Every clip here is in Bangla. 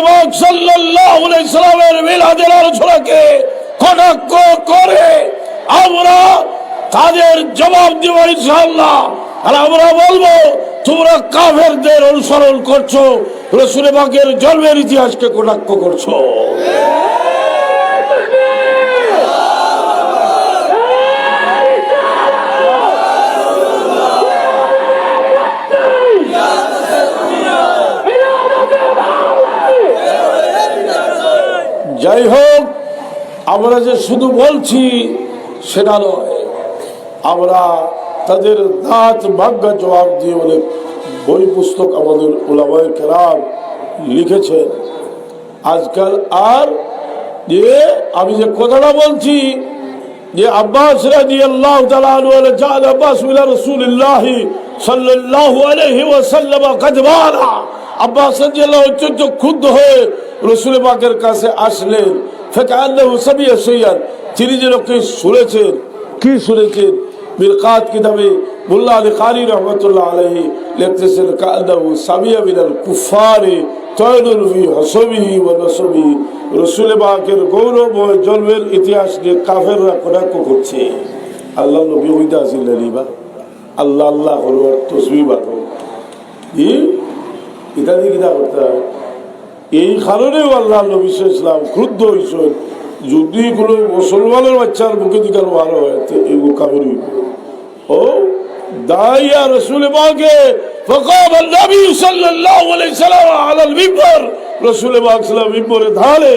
আলাইহি সাল্লামের মিলাদের আলোচনাকে কটাক্ষ করে আমরা তাদের জবাব দিব ইনশাল্লাহ আর আমরা বলব, তোমরা কাফেরদের অনুসরণ করছ, রসুলে বাঘের জন্মের ইতিহাসকে কটাক্ষ করছ যাই হোক আমরা যে শুধু বলছি সেটা নয়। আমরা তাদের দাঁত ভাগ্যা জবাব দিয়ে অনেক বই পুস্তক আমাদের ওলামায় কেরাম লিখেছেন। আজকাল আর যে আমি যে কথাটা বলছি, যে আব্বাস আল্লাহ আব্বাস অত্যন্ত ক্ষুব্ধ হয়ে রসুল পাকের কাছে আসলেন। তিনি যেন কি শুনেছেন কি শুনেছেন? মিরকাত কিতাবে মোল্লা আলী কারি রহমতুল্লাহ আলহী লিখতেছেন কান্নাহু সাবিয়া মিনাল কুফারে তয়নুল ফি হসবিহি ওয়া নসবিহি। রসুল পাকের গৌরবময় জন্মের ইতিহাস নিয়ে কাফেররা কটাক্ষ করছে। আল্লাহ নবী হইতে আসিল লিবা আল্লাহ আল্লাহ করবার তসবি বাটো এটা দিয়ে কিনা করতে এই কারণেও আল্লাহ নবী ইসলাম ক্রুদ্ধ হয়েছেন যদি কোনো মুসলমানের বাচ্চার মুখে দিকে ভালো হয় তো এগুলো কাবের হইব ও দাইয়া রসুল বাগে فقام النبي صلى الله عليه وسلم على المنبر রসুল বাগ সাল্লাম মিম্বরে ধারে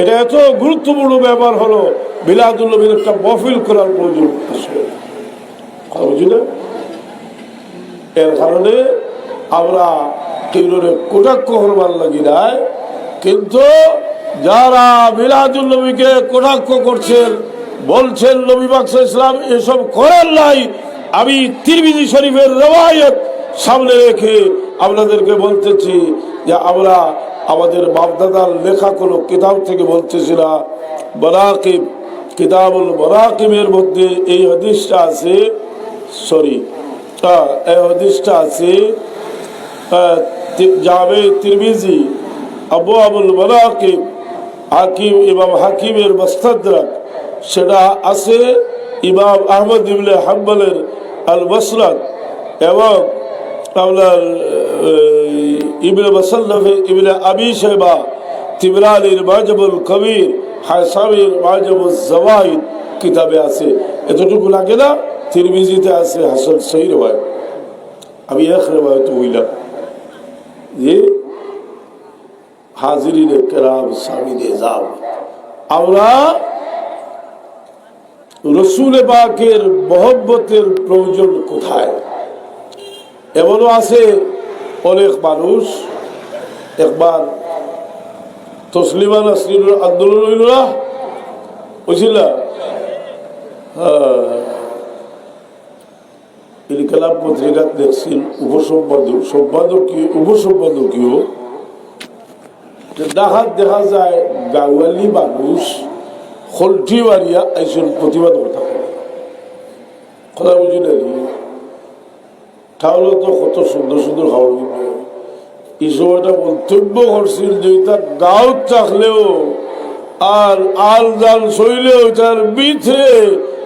এটা এত গুরুত্বপূর্ণ ব্যাপার হলো বিলাদুল নবীর একটা মহফিল করার প্রয়োজন আসলে কথা বুঝি না এর কারণে আমরা কেউরে কোটাক্ষ করবার লাগি নাই। কিন্তু যারা মিলাদুল নবীকে কোটাক্ষ করছেন, বলছেন, নবী বাক্স ইসলাম এসব করেন নাই আমি তিরমিজি শরীফের রবায়ত সামনে রেখে আপনাদেরকে বলতেছি যে আমরা আমাদের বাপদাদার লেখা কোনো কিতাব থেকে বলতেছি না। বরাকিব, কিতাবুল বরাকিবের মধ্যে এই হদিসটা আছে, সরি এই হদিসটা আছে জামে তিরমিজি, আবু আবুল মনাকিব হাকিম ইমাম হাকিমের মস্তাদরাক। সেটা আছে ইমাম আহমদ ইবনে হাম্বলের আল মসরাদ এবং আপনার ইবনে মুসান্নফে ইবনে আবি সাহেবা তিবরানির মাজবুল কবির, হাসামির মাজবুল জওয়াইদ কিতাবে আছে। এতটুকু লাগে না, তিরমিজিতে আছে হাসান সহি রেওয়ায় আমি এক রেওয়ায়ত হইলাম। যে হাজিরিনে কেরাম সামিনে যাও আমরা রসুল বাকের মহব্বতের প্রয়োজন কোথায় এমনও আছে অনেক মানুষ একবার তসলিমা নাসরিন আন্দোলন হইল না বুঝছিল হ্যাঁ ইনকালাব পত্রিকাত দেখছেন, উপসম্পাদক সম্পাদকীয় উপসম্পাদকীয় দেখাত দেখা যায় গাওয়ালি মানুষ হলটি বাড়িয়া আইসন প্রতিবাদ কথা করে কথা বুঝি না তাহলে তো কত সুন্দর সুন্দর খাবার এই সময়টা মন্তব্য করছিল যে তার গাঁত থাকলেও আর আল জাল শৈলেও তার বিথে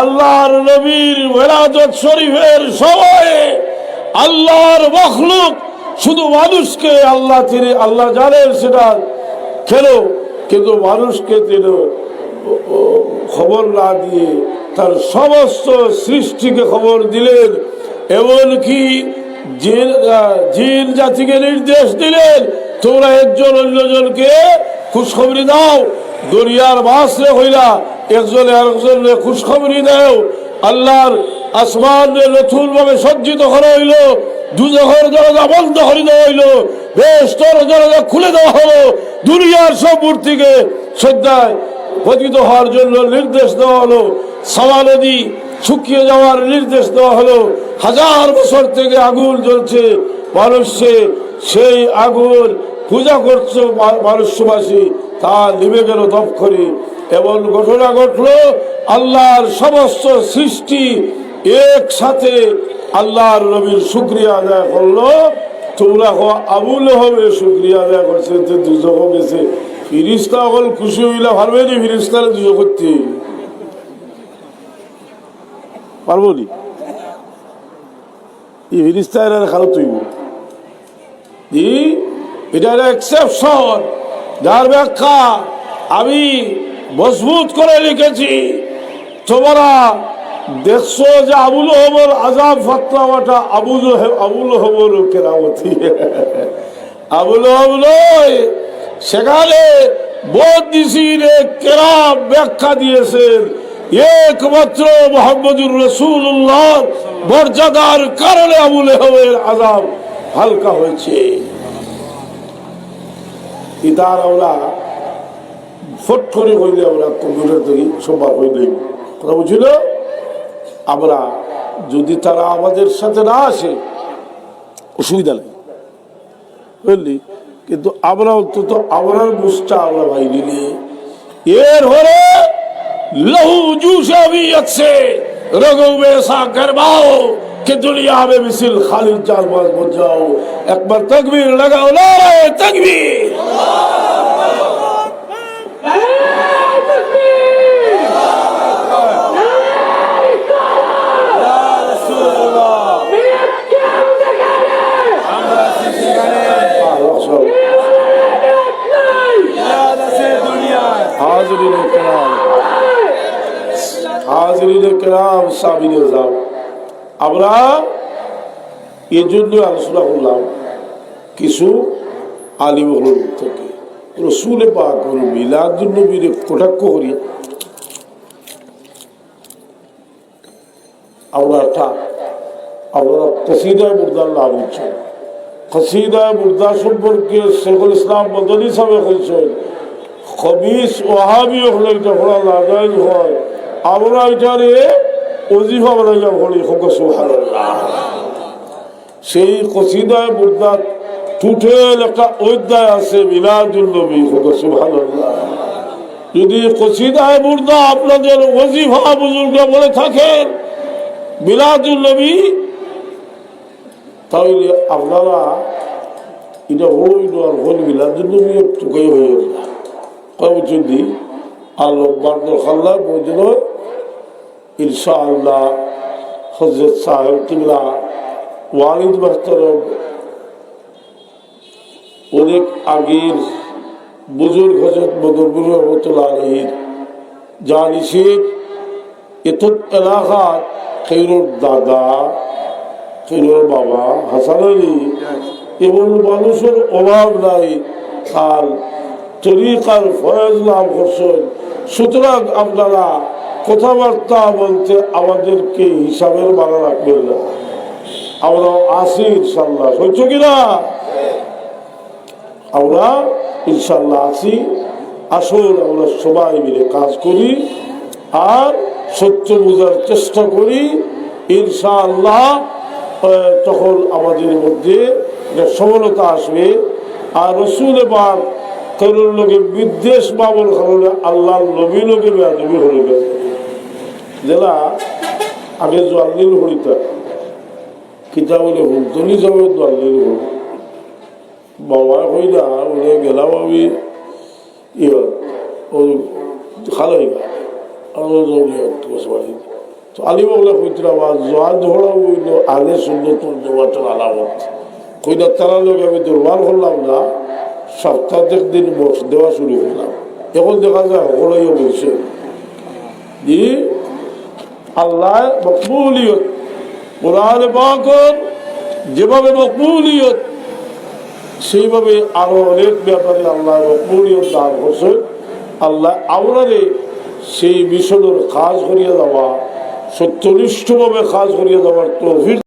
আল্লাহর নবীর মেরাজত শরীফের সময়ে আল্লাহর মখলুক শুধু মানুষকে আল্লাহ তিনি, আল্লাহ জানেন সেটা খেলো কিন্তু মানুষকে তিনি খবর না দিয়ে তার সমস্ত সৃষ্টিকে খবর দিলেন। এমনকি জিন জাতিকে নির্দেশ দিলেন, তোমরা একজন অন্যজনকে খুশখবরি দাও, দুনিয়ার মাসে হইলা একজনে আরেকজনে খুশখবরি দাও আল্লাহর আসমান নতুন ভাবে সজ্জিত করা হইল। দুজখের দরজা বন্ধ করে দেওয়া হইল। বেশ, তোর দরজা খুলে দেওয়া হলো। দুনিয়ার সব মূর্তিকে শ্রদ্ধায় পতিত হওয়ার জন্য নির্দেশ দেওয়া হলো। সামা নদী শুকিয়ে যাওয়ার নির্দেশ দেওয়া হলো। হাজার বছর থেকে আগুন জ্বলছে। মানুষে সেই আগুন পূজা করছে মানুষবাসী। তা নিভে গেল দপ করে এমন ঘটনা ঘটলো, আল্লাহর সমস্ত সৃষ্টি একসাথে আল্লাহর নবীর শুক্রিয়া আদায় করল। তোমরা হো আবুল হবে শুক্রিয়া আদায় করছে যে দুজক গেছে। ফিরিস্তা হল খুশি হইলে পারবে নি ফিরিস্তারে দুজো করতে পারব নি? এই ফিরিস্তা এর খারাপ তুইব এটা একটা এক্সেপশন যার ব্যাখ্যা আমি মজবুত করে লিখেছি। তোমরা দেখছ যে আবুল হবর আজাব ফাতনাওয়াটা আবুল আবুল হবর কেরামতি। আবুল হবর সেখানে বদিসিরে কেরাম ব্যাখ্যা দিয়েছেন। একমাত্র মোহাম্মদুর রসুল্লাহ মর্যাদার কারণে আবুল হবের আজাব হালকা হয়েছে। ইতার আমরা ফট করে হইলে আমরা কম্পিউটার থেকে সোমবার হইলে কথা বুঝছিল আমরা যদি তারা আমাদের সাথে না আসে অসুবিধা নেই বুঝলি কিন্তু আমরা অন্তত আমরার মুসটা আমরা ভাই নিলে এর হলে लहू जूसे भी अच्छे रगों में ऐसा गरमाओ कि दुनिया में मिसिल खालिद जालबाज बन जाओ एक बार तकबीर लगाओ नारे तकबीर সাবিনে যাও। আমরা এই জন্য আলোচনা করলাম কিছু আলিমগুলোর থেকে। রসুল পাক মিলাদুল্নবীর কটাক্ষ করি। আমরা একটা মুর্দার লাভ হচ্ছে কসিদায় মুর্দা সম্পর্কে শেখুল ইসলাম মদনী সাহেব বলছেন খবিস ওহাবি হলে এটা পড়া লাগাই হয়। আমরা এটারে সেই টুটেল একটা অধ্যায় আছে যদি আপনাদের ওজিফা বুজুর্গ বলে থাকেন মিলাদুল নবী, তাহলে আপনারা এটা আর হল নবী একটু হয়ে কবে যদি আল্লাহ বার্দর খাল্লা বৈদ্য ইনশাআল্লাহ হজরত সাহেব কিংলা ওয়ালিদ মাস্টারব অনেক আগের বুজুর্গ হজরত বদরবুর রহমতুল্লাহ যা নিষেধ এলাকার খেরোর দাদা খেরোর বাবা হাসান আলী এবং মানুষের অভাব নাই। আর তরিকার ফয়েজ লাভ করছেন। সুতরাং আপনারা কথাবার্তা বলতে আমাদেরকে হিসাবের বানা রাখবেন না। আমরা আসি ইনশাল্লাহ। হয়েছ কিনা? আমরা ইনশাল্লাহ আছি। আসুন আমরা সবাই মিলে কাজ করি আর সত্য বোঝার চেষ্টা করি। ইনশাআল্লাহ তখন আমাদের মধ্যে সফলতা আসবে। আর রসুল বাদ কারোর লোকে বিদ্বেষ বাবল কারণে আল্লাহ নবী লোকে বেদবি হয়ে গেছে। যেটা আগে জোয়াল্লিল হইতা কিতাবলে হুলতনি যাবে জোয়াল্লিল হল বাবা কইলা ওরে গেলাম আমি ইয়ে খালাই জৌলি তো আলিম কইতরা জোয়া ধরা হইল আগে সুন্দর তোর জোয়াটার আলামত। কইলা তারা লোক আমি দুর্বার করলাম না সপ্তাহের দিন বস দেওয়া শুরু করলাম। এখন দেখা যায় সকলেই বলছে আল্লাহ মকবুলিয়ত। কোরআন পাকর যেভাবে মকবুলিয়ত, সেইভাবে আরও অনেক ব্যাপারে আল্লাহ মকবুলিয়ত দান করছে আল্লাহ আমরারে সেই মিশনের কাজ করিয়া দেওয়া, সত্যনিষ্ঠভাবে কাজ করিয়া দেওয়ার তৌফিক